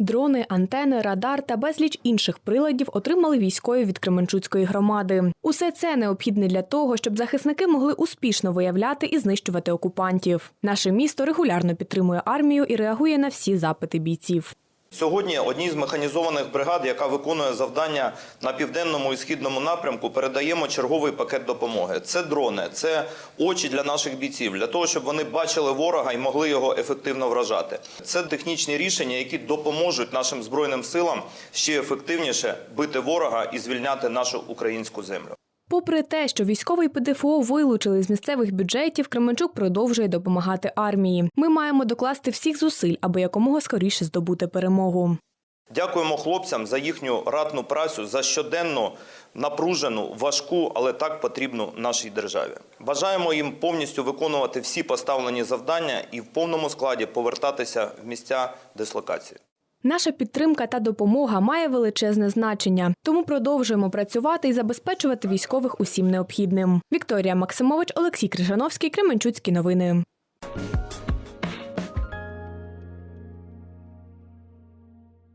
Дрони, антени, радар та безліч інших приладів отримали військові від Кременчуцької громади. Усе це необхідне для того, щоб захисники могли успішно виявляти і знищувати окупантів. Наше місто регулярно підтримує армію і реагує на всі запити бійців. Сьогодні одній з механізованих бригад, яка виконує завдання на південному і східному напрямку, передаємо черговий пакет допомоги. Це дрони, це очі для наших бійців, для того, щоб вони бачили ворога і могли його ефективно вражати. Це технічні рішення, які допоможуть нашим збройним силам ще ефективніше бити ворога і звільняти нашу українську землю. Попри те, що військовий ПДФО вилучили з місцевих бюджетів, Кременчук продовжує допомагати армії. Ми маємо докласти всіх зусиль, аби якомога скоріше здобути перемогу. Дякуємо хлопцям за їхню ратну працю, за щоденну напружену, важку, але так потрібну нашій державі. Бажаємо їм повністю виконувати всі поставлені завдання і в повному складі повертатися в місця дислокації. Наша підтримка та допомога має величезне значення, тому продовжуємо працювати і забезпечувати військових усім необхідним. Вікторія Максимович, Олексій Крижановський, Кременчуцькі новини.